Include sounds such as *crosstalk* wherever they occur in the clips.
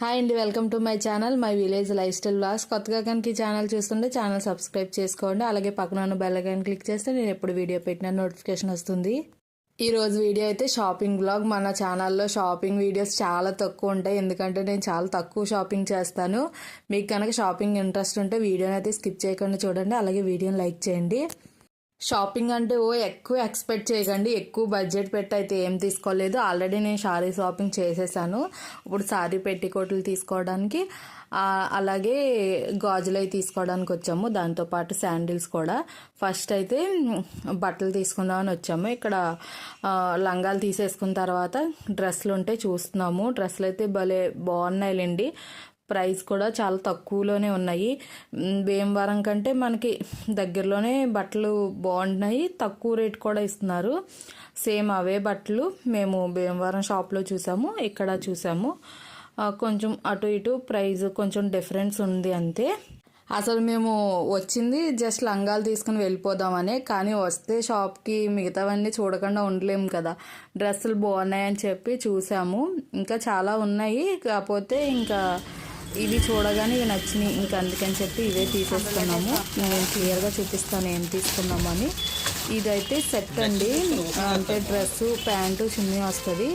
Hi అండి welcome to my channel my village life style blogs కొత్తగా కనుక channel చూస్తుంటే ఛానల్ సబ్స్క్రైబ్ చేసుకోండి అలాగే పక్కన ఉన్న బెల్ ఐకాన్ క్లిక్ చేస్తే నేను ఎప్పుడు వీడియో పెట్టినా నోటిఫికేషన్ వస్తుంది. ఈరోజు వీడియో అయితే షాపింగ్ బ్లాగ్ మన ఛానల్లో షాపింగ్ వీడియోస్ చాలా తక్కువ ఉంటాయి ఎందుకంటే నేను చాలా తక్కువ షాపింగ్ చేస్తాను. మీకు కనుక షాపింగ్ ఇంట్రెస్ట్ ఉంటే వీడియోని అయితే స్కిప్ చేయకుండా చూడండి అలాగే వీడియోని లైక్ చేయండి. షాపింగ్ అంటే ఓ ఎక్కువ ఎక్స్పెక్ట్ చేయకండి. ఎక్కువ బడ్జెట్ పెట్టి అయితే ఏం తీసుకోలేదు. ఆల్రెడీ నేను శారీ షాపింగ్ చేసేసాను. ఇప్పుడు శారీ పెట్టికోట్లు తీసుకోవడానికి అలాగే గాజులు అవి తీసుకోవడానికి వచ్చాము. దాంతోపాటు శాండిల్స్ కూడా. ఫస్ట్ అయితే బట్టలు తీసుకుందామని వచ్చాము. ఇక్కడ లంగాలు తీసేసుకున్న తర్వాత డ్రెస్సులు ఉంటే చూస్తున్నాము. డ్రెస్సులు అయితే భలే బాగున్నాయిలేండి. ప్రైస్ కూడా చాలా తక్కువలోనే ఉన్నాయి. భీమవరం కంటే మనకి దగ్గరలోనే బట్టలు బాగుంటున్నాయి. తక్కువ రేట్ కూడా ఇస్తున్నారు. సేమ్ అవే బట్టలు మేము భీమవరం షాప్లో చూసాము ఇక్కడ చూసాము. కొంచెం అటు ఇటు ప్రైస్ కొంచెం డిఫరెన్స్ ఉంది అంతే. అసలు మేము వచ్చింది జస్ట్ లంగాలు తీసుకుని వెళ్ళిపోదామని కానీ వస్తే షాప్కి మిగతావన్నీ చూడకుండా ఉండలేము కదా. డ్రెస్సులు బాగున్నాయని చెప్పి చూసాము. ఇంకా చాలా ఉన్నాయి. కాకపోతే ఇంకా ఇవి చూడగానే ఇవి నచ్చినాయి. ఇంకా అందుకని చెప్పి ఇవే తీసేసుకున్నాము. నేను క్లియర్గా చూపిస్తాను ఏం తీసుకున్నాము అని. ఇదైతే సెట్ అండి. అంటే డ్రెస్సు ప్యాంటు చున్నీ వస్తుంది.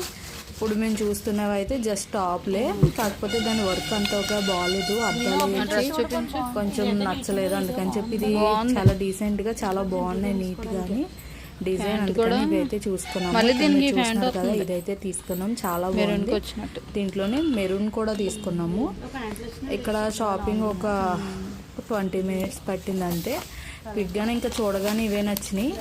ఇప్పుడు మేము చూస్తున్నవి అయితే జస్ట్ టాప్లే. కాకపోతే దాని వర్క్ అంతగా బాగాలేదు వేసి కొంచెం నచ్చలేదు. అందుకని చెప్పి ఇది చాలా డీసెంట్గా చాలా బాగున్నాయి నీట్ గాని. డిజైన్ ఇదైతే చూసుకున్నాం దీనికి కదా ఇదైతే తీసుకున్నాం. చాలా బాగుంది. దీంట్లోనే మెరూన్ కూడా తీసుకున్నాము. ఇక్కడ షాపింగ్ ఒక ట్వంటీ మినిట్స్ పట్టిందంటే విగ్గానే ఇంకా చూడగానే ఇవే నచ్చినాయి.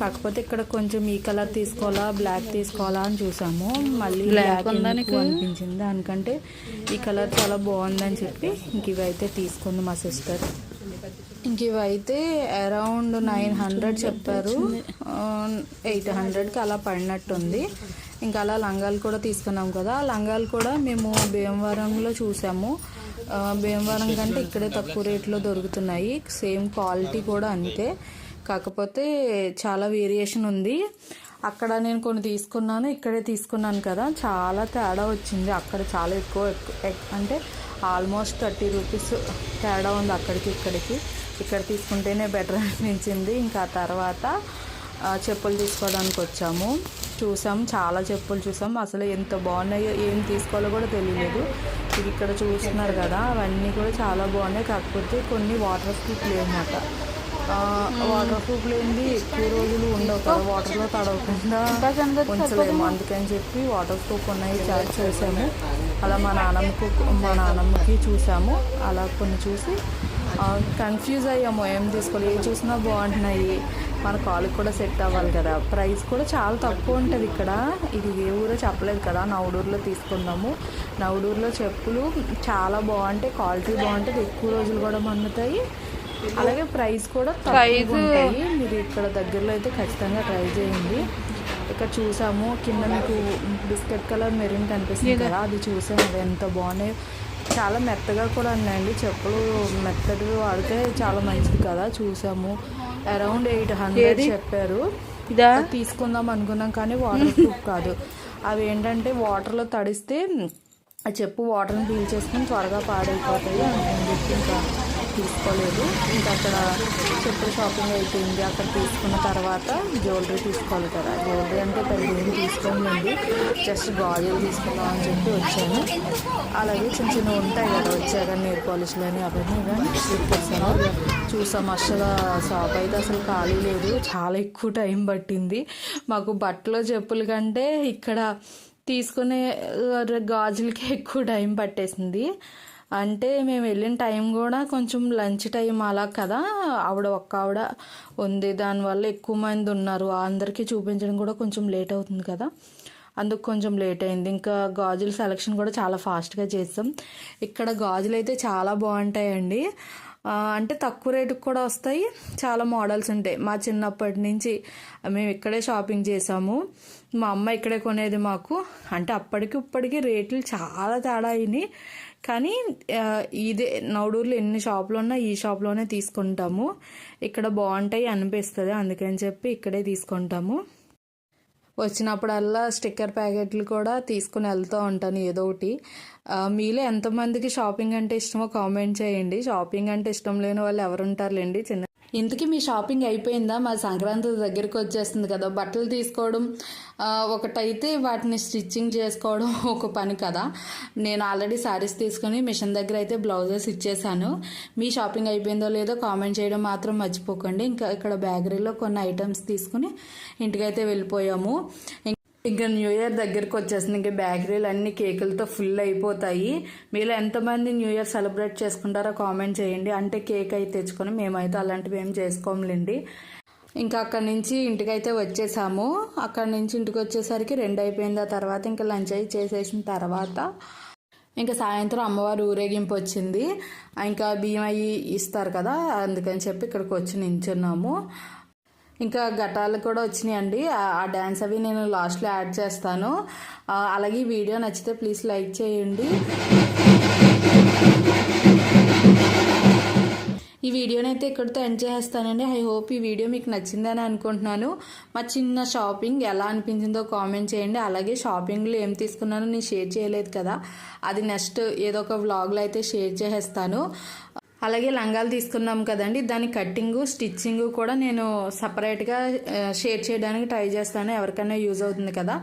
కాకపోతే ఇక్కడ కొంచెం ఈ కలర్ తీసుకోవాలా బ్లాక్ తీసుకోవాలా అని చూసాము. మళ్ళీ బ్లాక్ అనిపించింది? దానికంటే ఈ కలర్ చాలా బాగుందని చెప్పి ఇంక ఇవైతే తీసుకుంది మా సిస్టర్ ఇంక ఇవైతే అరౌండ్ నైన్ హండ్రెడ్ చెప్పారు. ఎయిట్ హండ్రెడ్కి అలా పడినట్టుంది. ఇంకా అలా లంగాలు కూడా తీసుకున్నాం కదా. లంగాలు కూడా మేము భీమవరంలో చూసాము. భీమవరం కంటే ఇక్కడే తక్కువ రేట్లో దొరుకుతున్నాయి. సేమ్ క్వాలిటీ కూడా అంతే. కాకపోతే చాలా వేరియేషన్ ఉంది. అక్కడ నేను కొన్ని తీసుకున్నాను ఇక్కడే తీసుకున్నాను కదా. చాలా తేడా వచ్చింది. అక్కడ చాలా ఎక్కువ ఎక్కు- ఎక్- అంటే ఆల్మోస్ట్ థర్టీ రూపీస్ తేడా ఉంది అక్కడికి ఇక్కడికి. ఇక్కడ తీసుకుంటేనే బెటర్ అనిపించింది. ఇంకా తర్వాత చెప్పులు తీసుకోవడానికి వచ్చాము. చూసాం చాలా చెప్పులు చూసాం. అసలు ఎంత బాగున్నాయో ఏం తీసుకోవాలో కూడా తెలియలేదు. ఇది ఇక్కడ చూస్తున్నారు కదా అవన్నీ కూడా చాలా బాగున్నాయి. కాకపోతే కొన్ని వాటర్ ప్రూఫ్ లేవన్నమాట వాటర్ ప్రూఫ్ లేనిది ఎక్కువ రోజులు ఉండవు కదా వాటర్లో తడవకుండా ఉంచలేము. అందుకని చెప్పి వాటర్ ప్రూఫ్ ఉన్నాయి చాలా చేసాము. అలా మా నాన్నమ్మకు మా నాన్నమ్మకి చూసాము. అలా కొన్ని చూసి కన్ఫ్యూజ్ అయ్యాము. ఏం తీసుకోవాలి? ఏం చూసినా బాగుంటున్నాయి. మన కాలుకి కూడా సెట్ అవ్వాలి కదా. ప్రైస్ కూడా చాలా తక్కువ ఉంటుంది ఇక్కడ. ఇది ఏ ఊరో చెప్పలేదు కదా. నవడూరులో తీసుకున్నాము నవడూరులో చెప్పులు చాలా బాగుంటాయి. క్వాలిటీ బాగుంటుంది. ఎక్కువ రోజులు కూడా మన్నుతాయి అలాగే ప్రైస్ కూడా తక్కువ ఉంటాయి. మీరు ఇక్కడ దగ్గరలో అయితే ఖచ్చితంగా ట్రై చేయండి. ఇక్కడ చూసాము. కింద మీకు బిస్కెట్ కలర్ మెరూన్ కనిపిస్తుంది కదా. అది చూసాము. ఎంత బాగున్నాయి. చాలా మెత్తగా కూడా ఉన్నాయండి. చెప్పులు మెత్తటివి వాడితే చాలా మంచిది కదా. చూసాము. అరౌండ్ ఎయిట్ హండ్రెడ్ చెప్పారు. ఇదా? తీసుకుందాం అనుకున్నాం కానీ వాటర్ ప్రూఫ్ కాదు. అవి ఏంటంటే వాటర్లో తడిస్తే ఆ చెప్పు వాటర్ని పీల్చేసుకుని త్వరగా పాడైపోతాయి అందుకని చెప్పి ఇంకా తీసుకోలేదు. ఇంకా అక్కడ చెప్పులు షాపింగ్ అయిపోయింది. అక్కడ తీసుకున్న తర్వాత జ్యువెలరీ తీసుకోవాలి కదా. జ్యువెలరీ అంటే పెద్ద ఏం తీసుకోండి జస్ట్ గాజులు తీసుకుందాం అని చెప్పి వచ్చాను. అలాగే చిన్న చిన్న ఉంటాయి కదా వచ్చాక నేర్ పాలిష్లు అని అవన్నీ కానీ తీసుకొచ్చాను చూసాం. అసలు షాప్ అయితే అసలు ఖాళీ లేదు. చాలా ఎక్కువ టైం పట్టింది. మాకు బట్టలు చెప్పుల కంటే ఇక్కడ తీసుకునే గాజులకి ఎక్కువ టైం పట్టేసింది. అంటే మేము వెళ్ళిన టైం కూడా కొంచెం లంచ్ టైం అలా కదా. ఆవిడ ఒక్క ఆవిడ ఉంది. దానివల్ల ఎక్కువ మంది ఉన్నారు. అందరికీ చూపించడం కూడా కొంచెం లేట్ అవుతుంది కదా. అందుకు కొంచెం లేట్ అయింది. ఇంకా గాజుల సెలెక్షన్ కూడా చాలా ఫాస్ట్గా చేస్తాం. ఇక్కడ గాజులు అయితే చాలా బాగుంటాయండి. అంటే తక్కువ రేటుకి కూడా వస్తాయి. చాలా మోడల్స్ ఉంటాయి. మా చిన్నప్పటి నుంచి మేము ఇక్కడే షాపింగ్ చేసాము మా అమ్మ ఇక్కడే కొనేది మాకు. అంటే అప్పటికి ఇప్పటికి రేట్లు చాలా తేడా అయినాయి. కానీ ఇదే నవడూరులో ఎన్ని షాపులు ఉన్నా ఈ షాప్లోనే తీసుకుంటాము. ఇక్కడ బాగుంటాయి అనిపిస్తుంది. అందుకని చెప్పి ఇక్కడే తీసుకుంటాము. వచ్చినప్పుడల్లా స్టిక్కర్ ప్యాకెట్లు కూడా తీసుకుని వెళ్తూ ఉంటాను ఏదో ఒకటి. మీలో ఎంతమందికి షాపింగ్ అంటే ఇష్టమో కామెంట్ చేయండి. షాపింగ్ అంటే ఇష్టం లేని వాళ్ళు ఎవరుంటారులేండి? చిన్న ఇంతకీ మీ షాపింగ్ అయిపోయిందా? మా సంక్రాంతి దగ్గరికి వచ్చేస్తుంది కదా. బట్టలు తీసుకోవడం ఒకటైతే వాటిని స్టిచ్చింగ్ చేసుకోవడం *laughs* ఒక పని కదా. నేను ఆల్రెడీ శారీస్ తీసుకొని మిషన్ దగ్గర అయితే బ్లౌజెస్ ఇచ్చేసాను. మీ షాపింగ్ అయిపోయిందో లేదో కామెంట్ చేయడం మాత్రం మర్చిపోకండి. ఇంకా ఇక్కడ బేకరీలో కొన్ని ఐటమ్స్ తీసుకుని ఇంటికైతే వెళ్ళిపోయాము. ఇంకా న్యూ ఇయర్ దగ్గరికి వచ్చేసింది. ఇంకా బేకరీలు అన్ని కేకులతో ఫుల్ అయిపోతాయి. మీరు ఎంతమంది న్యూ ఇయర్ సెలబ్రేట్ చేసుకుంటారో కామెంట్ చేయండి. అంటే కేక్ అయితే తెచ్చుకొని మేమైతే అలాంటివి ఏం చేసుకోములేండి. ఇంకా అక్కడి నుంచి ఇంటికైతే వచ్చేసాము. అక్కడి నుంచి ఇంటికి వచ్చేసరికి రెండు అయిపోయింది. ఆ తర్వాత ఇంకా లంచ్ అయి చేసేసిన తర్వాత ఇంకా సాయంత్రం అమ్మవారు ఊరేగింపు వచ్చింది. ఇంకా బియ్యం అయ్యి ఇస్తారు కదా అందుకని చెప్పి ఇక్కడికి వచ్చి నించున్నాము. ఇంకా ఘటాలు కూడా వచ్చినాయండి. ఆ- ఆ డ్యాన్స్ అవి నేను లాస్ట్లో యాడ్ చేస్తాను. అలాగే వీడియో నచ్చితే ప్లీజ్ లైక్ చేయండి. ఈ వీడియోని అయితే ఇక్కడితో ఎండ్ చేస్తానండి. ఐ హోప్ ఈ వీడియో మీకు నచ్చిందని అనుకుంటున్నాను. మా చిన్న షాపింగ్ ఎలా అనిపించిందో కామెంట్ చేయండి. అలాగే షాపింగ్లో ఏం తీసుకున్నానో నేను షేర్ చేయలేదు కదా. అది నెక్స్ట్ ఏదో ఒక వ్లాగ్లో అయితే షేర్ చేసేస్తాను. అలాగే లంగాలు తీసుకున్నాం కదండి. దాని కట్టింగ్ స్టిచ్చింగ్ కూడా నేను సపరేట్గా షేర్ చేయడానికి ట్రై చేస్తాను. ఎవరికైనా యూజ్ అవుతుంది కదా.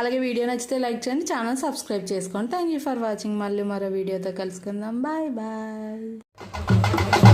అలాగే వీడియో నచ్చితే లైక్ చేయండి. ఛానల్ సబ్స్క్రైబ్ చేసుకోండి. Thank you for watching. మళ్ళీ మరో వీడియోతో కలుసుకుందాం. Bye bye.